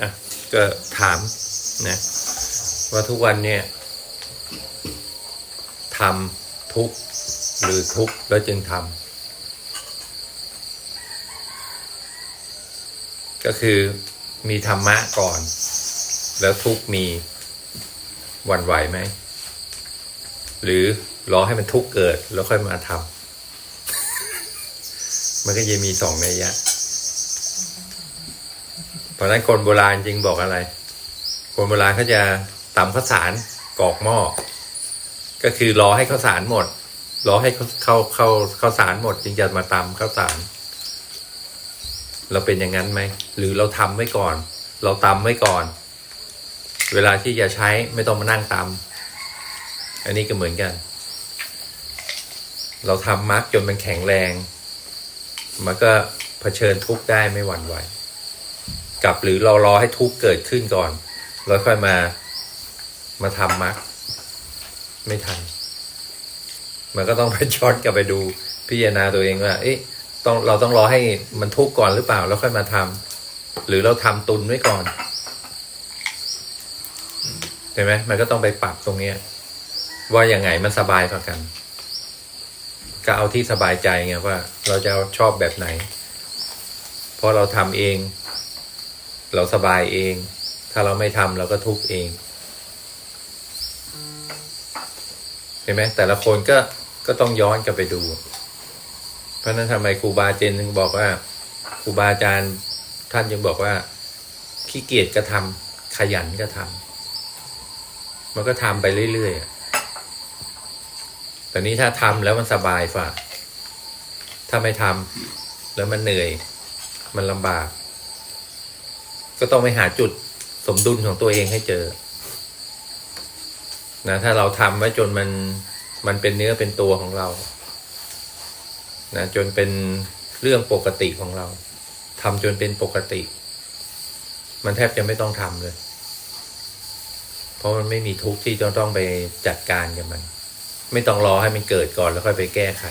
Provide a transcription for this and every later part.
อะก็ถามนะว่าทุกวันเนี่ยทำทุกหรือทุกแล้วจึงทำก็คือมีธรรมะก่อน แล้วทุกมีวันไหวไหม หรือรอให้มันทุกเกิดแล้วค่อยมาทำมันก็จะมีสองนัยยะ เพราะนั้นคนโบราณจริงบอกอะไร คนโบราณเขาจะตำข้าวสารกอกหม้อก็คือรอให้ข้าวสารหมด รอให้เขาเขาเขาข้าวสารหมด จึงจะมาตำข้าวสาร เราเป็นอย่างนั้นไหมหรือเราทำไว้ก่อน เราตำไว้ก่อน เวลาที่จะใช้ไม่ต้องมานั่งตำอันนี้ก็เหมือนกัน เราทำมักจนมันแข็งแรง มันก็เผชิญทุกข์ได้ไม่หวั่นไหว กับหรือเรารอให้ทุกเกิดขึ้นก่อนแล้วค่อยมามาทำมักไม่ทัน มันก็ต้องไปช้อนกลับไปดูพิจารณาตัวเองว่า เอ๊ะต้องเราต้องรอให้มันทุกข์ก่อนหรือเปล่า แล้วค่อยมาทำหรือเราทำตุนไว้ก่อนใช่ไหมมันก็ต้องไปปรับตรงเนี้ย ว่าอย่างไงมันสบายกว่ากัน ก็เอาที่สบายใจไงว่า เราจะชอบแบบไหน เพราะเราทำเอง เราสบายเอง ถ้าเราไม่ทำเราก็ทุกข์เองเห็นไหมแต่ละคนก็ก็ต้องย้อนกลับไปดู เพราะนั้นทำไมครูบาอาจารย์ถึงบอกว่าครูบาอาจารย์ท่านยังบอกว่าขี้เกียจก็ทำขยันก็ทำมันก็ทำไปเรื่อยๆแต่นี้ถ้าทำแล้วมันสบายฝ่าถ้าไม่ทำแล้วมันเหนื่อย มันลำบาก ก็ต้องไปหาจุดสมดุลของตัวเองให้เจอ นะ ถ้าเราทำไว้จนมันมันเป็นเนื้อเป็นตัวของเรา นะ จนเป็นเรื่องปกติของเราทำจนเป็นปกติ มันแทบจะไม่ต้องทำเลย เพราะมันไม่มีทุกข์ที่จะต้องไปจัดการกับมัน ไม่ต้องรอให้มันเกิดก่อนแล้วค่อยไปแก้ไข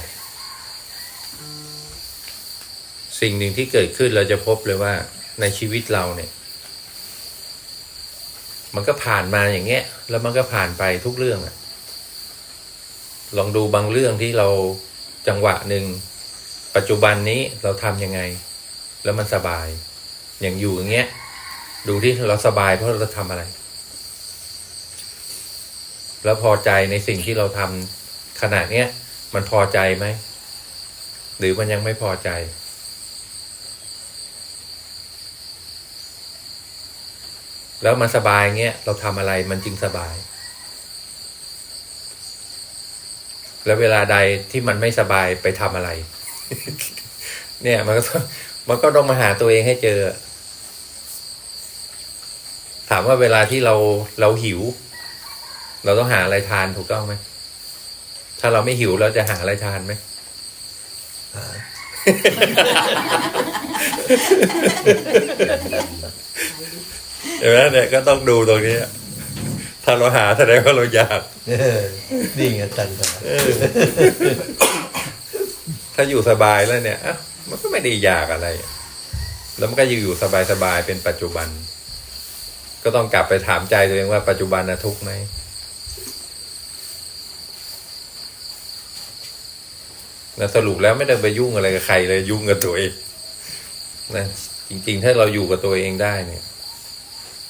สิ่งหนึ่งที่เกิดขึ้นเราจะพบเลยว่าในชีวิตเราเนี่ย มันก็ผ่านมาอย่างเงี้ย แล้วมันก็ผ่านไปทุกเรื่องอะลองดูบางเรื่องที่เราจังหวะหนึ่งปัจจุบันนี้เราทำยังไง แล้วมันสบาย อย่างอยู่อย่างเงี้ย ดูที่เราสบายเพราะเราทำอะไร แล้วพอใจในสิ่งที่เราทำขนาดเนี้ยมันพอใจไหม หรือมันยังไม่พอใจ แล้วมันสบายเงี้ยเราทำอะไรมันจึงสบาย แล้วเวลาใดที่มันไม่สบายไปทำอะไร เนี่ยมันก็มันก็ต้องมาหาตัวเองให้เจอ ถามว่าเวลาที่เราเราหิว เราต้องหาอะไรทานถูกต้องไหมถ้าเราไม่หิวเราจะหาอะไรทานไหมหา เห็นไหมเนี่ยก็ต้องดูตรงนี้ ถ้าเราหาแสดงว่าเราอยากเออนี่ไงตันตาถ้าอยู่สบายแล้วเนี่ยอะมันก็ไม่ได้อยากอะไร แล้วมันก็อยู่สบายสบายๆเป็นปัจจุบัน ก็ต้องกลับไปถามใจตัวเองว่าปัจจุบันนะทุกข์ไหมนะสรุปแล้วไม่ได้ไปยุ่งอะไรกับใครเลยยุ่งกับตัวเองนะจริง ๆ ถ้าเราอยู่กับตัวเองได้เนี่ย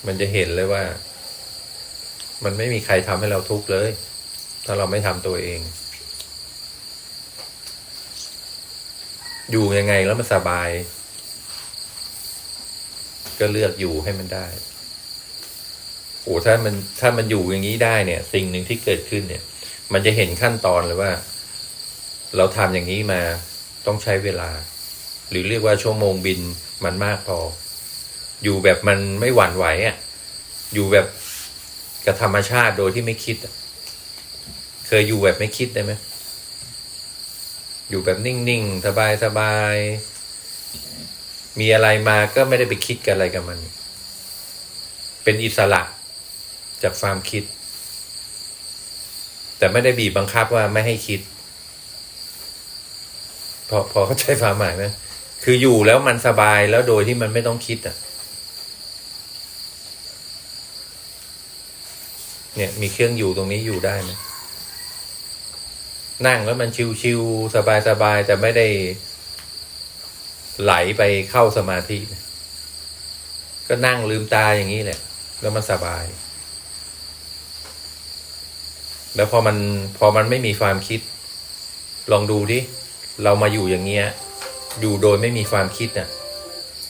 มันจะเห็นเลยว่า มันไม่มีใครทำให้เราทุกข์เลย ถ้าเราไม่ทำตัวเอง อยู่ยังไงแล้วมันสบาย ก็เลือกอยู่ให้มันได้โอ้ถ้ามันถ้ามันอยู่อย่างนี้ได้เนี่ย สิ่งหนึ่งที่เกิดขึ้นเนี่ย มันจะเห็นขั้นตอนเลยว่า เราทำอย่างนี้มาต้องใช้เวลา หรือเรียกว่าชั่วโมงบินมันมากพอ อยู่แบบมันไม่หวั่นไหวอะ อยู่แบบกับธรรมชาติโดยที่ไม่คิด เคยอยู่แบบไม่คิดได้ไหมอยู่แบบนิ่งๆ สบายๆ มีอะไรมาก็ไม่ได้ไปคิดกันอะไรกับมัน เป็นอิสระจากความคิด แต่ไม่ได้บีบบังคับว่าไม่ให้คิด พอพอเข้าใจความหมายไหมคืออยู่แล้วมันสบายแล้วโดยที่มันไม่ต้องคิดอะ เนี่ย มีเครื่องอยู่ตรงนี้อยู่ได้ไหมนั่งแล้วมันชิวๆสบายๆแต่ไม่ได้ไหลไปเข้าสมาธินะก็นั่งลืมตาอย่างนี้แหละ แล้วมันสบาย แล้วพอมันพอมันไม่มีความคิด ลองดูดิเรามาอยู่อย่างเงี้ย อยู่โดยไม่มีความคิดน่ะ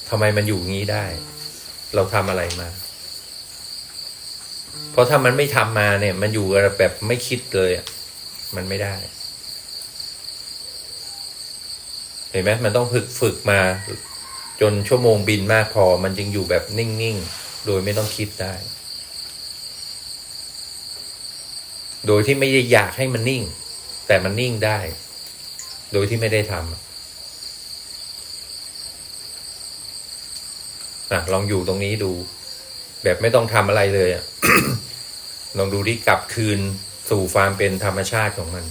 ทำไมมันอยู่งี้ได้ เราทำอะไรมา เพราะถ้ามันไม่ทำมาเนี่ย มันอยู่แบบไม่คิดเลยอะมันไม่ได้เห็นไหมมันต้องฝึกฝึกมา จนชั่วโมงบินมากพอ มันจึงอยู่แบบนิ่งๆ โดยไม่ต้องคิดได้ โดยที่ไม่ได้อยากให้มันนิ่ง แต่มันนิ่งได้ โดยที่ไม่ได้ทำอะลองอยู่ตรงนี้ดู แบบไม่ต้องทำอะไรเลยอะลองดูที่กลับคืนสู่ความเป็นธรรมชาติของมัน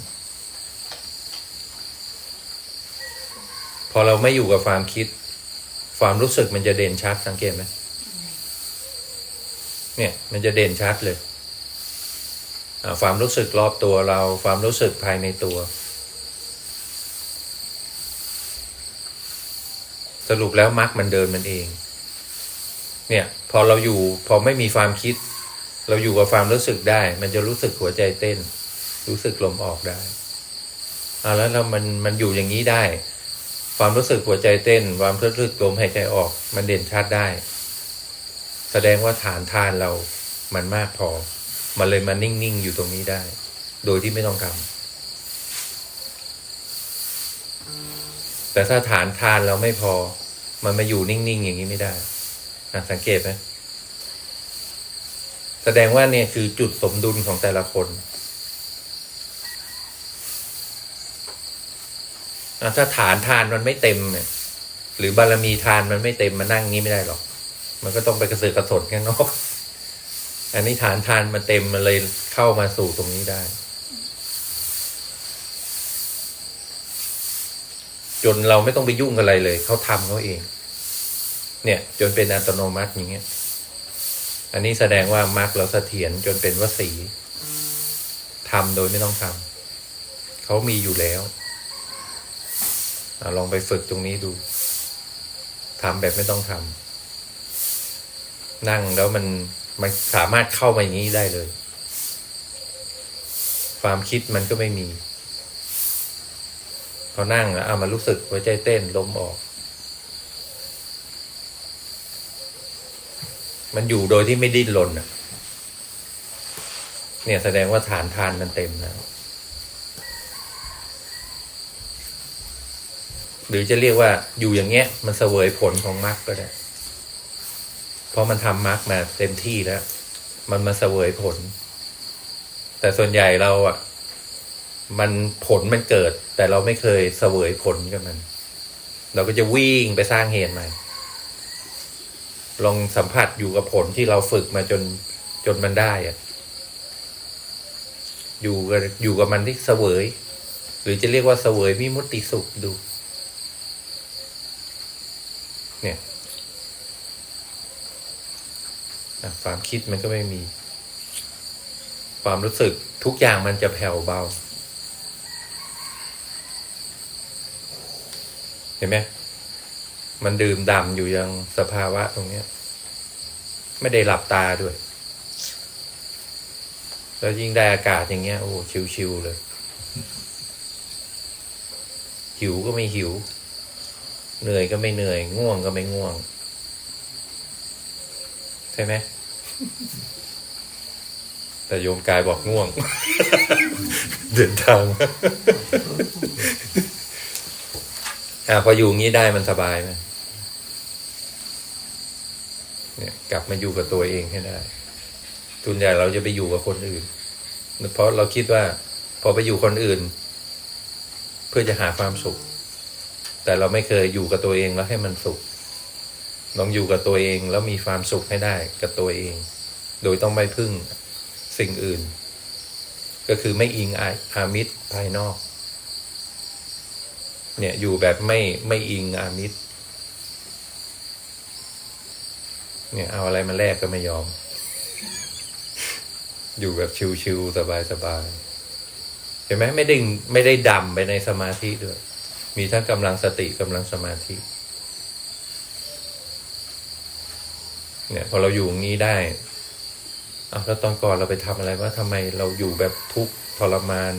พอเราไม่อยู่กับความคิด ความรู้สึกมันจะเด่นชัดสังเกตไหมเนี่ย มันจะเด่นชัดเลยความรู้สึกรอบตัวเรา ความรู้สึกภายในตัว สรุปแล้วมรรคมันเดินมันเอง เนี่ยพอเราอยู่พอไม่มีความคิด เราอยู่กับความรู้สึกได้ มันจะรู้สึกหัวใจเต้น รู้สึกลมออกได้อ่าแล้วเรามันมันอยู่อย่างนี้ได้ ความรู้สึกหัวใจเต้น ความรู้สึกลมหายใจออก มันเด่นชัดได้ แสดงว่าฐานทานเรามันมากพอ มันเลยมานิ่ง ๆ อยู่ตรงนี้ได้ โดยที่ไม่ต้องทำแต่ถ้าฐานทานเราไม่พอ มันมาอยู่นิ่ง ๆ อย่างนี้ไม่ได้ สังเกตไหมแสดงว่าเนี่ยคือจุดสมดุลของแต่ละคนอะถ้าฐานทานมันไม่เต็มเนี่ย หรือบารมีทานมันไม่เต็มมานั่งงี้ไม่ได้หรอก มันก็ต้องไปกระเสือกกระสนข้างนอก อันนี้ฐานทานมันเต็มมันเลยเข้ามาสู่ตรงนี้ได้ จนเราไม่ต้องไปยุ่งอะไรเลย เขาทำเขาเอง เนี่ย จนเป็นอัตโนมัติอย่างเงี้ย อันนี้แสดงว่ามรรคเราเสถียรจนเป็นวสีทำโดยไม่ต้องทำเขามีอยู่แล้วอลองไปฝึกตรงนี้ดูทำแบบไม่ต้องทำนั่งแล้วมันมันสามารถเข้ามาอย่างนี้ได้เลย ความคิดมันก็ไม่มี พอนั่งแล้วเอามารู้สึกหัวใจเต้นลมออก มันอยู่โดยที่ไม่ดิ้นรนอะเนี่ยแสดงว่าฐานทานมันเต็มแล้วหรือจะเรียกว่าอยู่อย่างเงี้ย มันเสวยผลของมรรคก็ได้ เพราะมันทำมรรคมาเต็มที่แล้ว มันมาเสวยผล แต่ส่วนใหญ่เราอะ มันผลมันเกิด แต่เราไม่เคยเสวยผลกับมัน เราก็จะวิ่งไปสร้างเหตุใหม่ ลองสัมผัสอยู่กับผลที่เราฝึกมาจนจนมันได้อะอยู่กับอยู่กับมันที่เสวย หรือจะเรียกว่าเสวยวิมุตติสุขดู เนี่ยความคิดมันก็ไม่มี ความรู้สึกทุกอย่างมันจะแผ่วเบา เห็นไหมมันดื่มด่ำอยู่ยังสภาวะตรงเนี้ย ไม่ได้หลับตาด้วย แล้วยิ่งได้อากาศอย่างเงี้ย โอ้ชิวๆเลย หิวก็ไม่หิว เหนื่อยก็ไม่เหนื่อย ง่วงก็ไม่ง่วง ใช่ไหมแต่โยมกายบอกง่วง เดินทางอ่าพออยู่งี้ได้มันสบายไหม เนี่ยกลับมาอยู่กับตัวเองให้ได้ทุนใหญ่เราจะไปอยู่กับคนอื่น เพราะเราคิดว่า พอไปอยู่คนอื่น เพื่อจะหาความสุข แต่เราไม่เคยอยู่กับตัวเองแล้วให้มันสุขลองอยู่กับตัวเองแล้วมีความสุขให้ได้กับตัวเอง โดยต้องไม่พึ่งสิ่งอื่น ก็คือไม่อิงอาอามิตรภายนอก เนี่ยอยู่แบบไม่ไม่อิงอามิตร เนี่ยเอาอะไรมาแลกก็ไม่ยอม อยู่แบบชิวๆสบายๆเห็นไหมไม่ได้ไม่ได้ดำไปในสมาธิด้วย มีทั้งกำลังสติกำลังสมาธิเนี่ยพอเราอยู่อย่างนี้ได้อะแล้วตอนก่อนเราไปทำอะไรว่าทำไมเราอยู่แบบทุกข์ทรมาน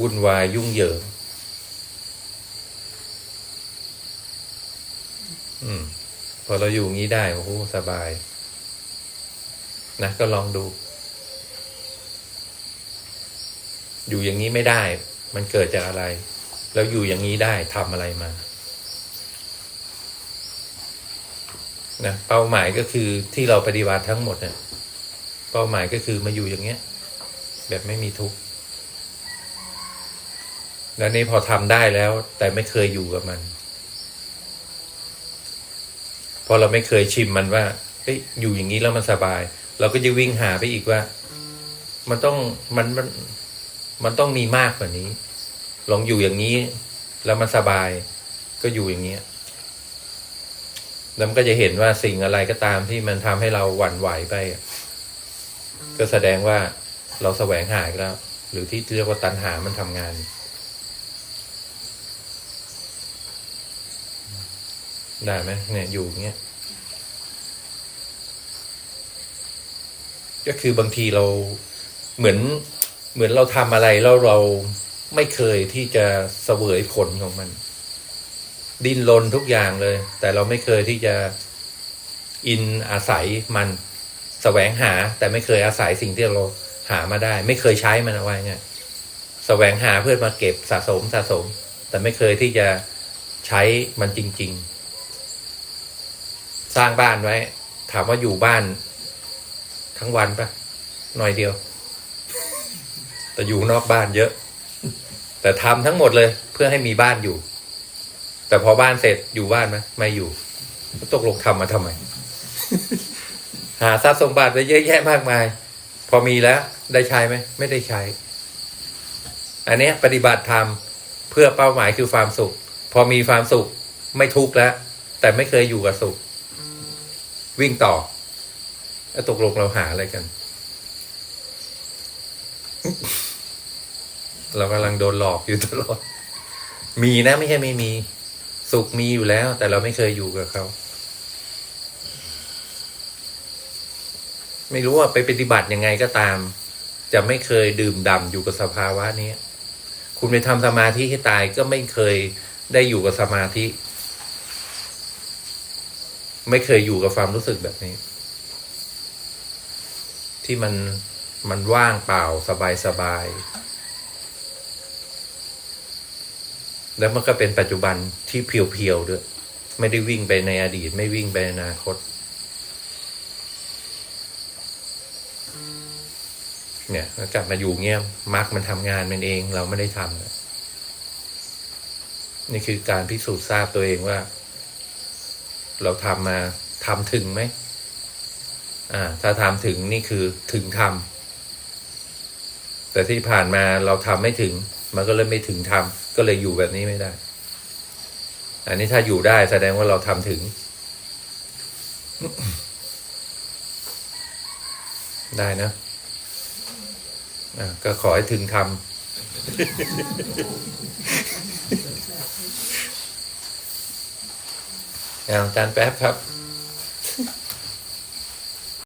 วุ่นวายยุ่งเหยิง อืม พอเราอยู่งี้ได้โอ้โหสบาย นะก็ลองดู อยู่อย่างนี้ไม่ได้ มันเกิดจากอะไร แล้วอยู่อย่างนี้ได้ทำอะไรมานะเป้าหมายก็คือที่เราปฏิบัติทั้งหมดเนี่ยเป้าหมายก็คือมาอยู่อย่างเงี้ย แบบไม่มีทุกข์แล้วนี่พอทำได้แล้ว แต่ไม่เคยอยู่กับมัน พอเราไม่เคยชิมมันว่าเฮ้ยอยู่อย่างนี้แล้วมันสบาย เราก็จะวิ่งหาไปอีกว่า มันต้องมันมันมันต้องมีมากกว่านี้ ลองอยู่อย่างนี้ แล้วมันสบาย ก็อยู่อย่างเงี้ยแล้วมันก็จะเห็นว่าสิ่งอะไรก็ตามที่มันทำให้เราหวั่นไหวไป ก็แสดงว่าเราแสวงหาแล้ว หรือที่เรียกว่าตัณหามันทำงาน ได้ไหมเนี่ยอยู่อย่างเงี้ยก็คือบางทีเราเหมือนเหมือนเราทำอะไรแล้วเราไม่เคยที่จะเสวยผลของมัน ดิ้นรนทุกอย่างเลย แต่เราไม่เคยที่จะอินอาศัยมันแสวงหา แต่ไม่เคยอาศัยสิ่งที่เราหามาได้ ไม่เคยใช้มันเอาไว้ไงแสวงหาเพื่อมาเก็บสะสมสะสม แต่ไม่เคยที่จะใช้มันจริง ๆ สร้างบ้านไว้ ถามว่าอยู่บ้าน ทั้งวันปะหน่อยเดียว แต่อยู่นอกบ้านเยอะ แต่ทำทั้งหมดเลย เพื่อให้มีบ้านอยู่ แต่พอบ้านเสร็จอยู่บ้านไหมไม่อยู่ตกลงทำมาทำไม หาทรัพย์สมบัติไปเยอะแยะมากมาย พอมีแล้ว ได้ใช้ไหมไม่ได้ใช้ อันเนี้ยปฏิบัติธรรมเพื่อเป้าหมายคือความสุข พอมีความสุข ไม่ทุกข์แล้ว แต่ไม่เคยอยู่กับสุข วิ่งต่อแล้วตกลงเราหาอะไรกัน เรากำลังโดนหลอกอยู่ตลอด มีนะไม่ใช่ไม่มี สุขมีอยู่แล้ว แต่เราไม่เคยอยู่กับเขาไม่รู้ว่าไปปฏิบัติยังไงก็ตาม จะไม่เคยดื่มด่ำอยู่กับสภาวะนี้ คุณไปทำสมาธิให้ตายก็ไม่เคยได้อยู่กับสมาธิ ไม่เคยอยู่กับความรู้สึกแบบนี้ ที่มันมันว่างเปล่าสบายสบาย แล้วมันก็เป็นปัจจุบันที่เพียวๆด้วย ไม่ได้วิ่งไปในอดีต ไม่วิ่งไปในอนาคต เนี่ยแล้วกลับมาอยู่เงี้ยมาร์กมันทำงานมันเอง เราไม่ได้ทำนี่คือการพิสูจน์ทราบตัวเองว่า เราทำมาทำถึงไหมอ่าถ้าทำถึงนี่คือถึงทำแต่ที่ผ่านมาเราทำไม่ถึง มันก็เลยไม่ถึงทำก็เลยอยู่แบบนี้ไม่ได้ อันนี้ถ้าอยู่ได้แสดงว่าเราทำถึง ได้นะอ่าก็ขอให้ถึงทำ เอา อาจารย์แป๊บครับ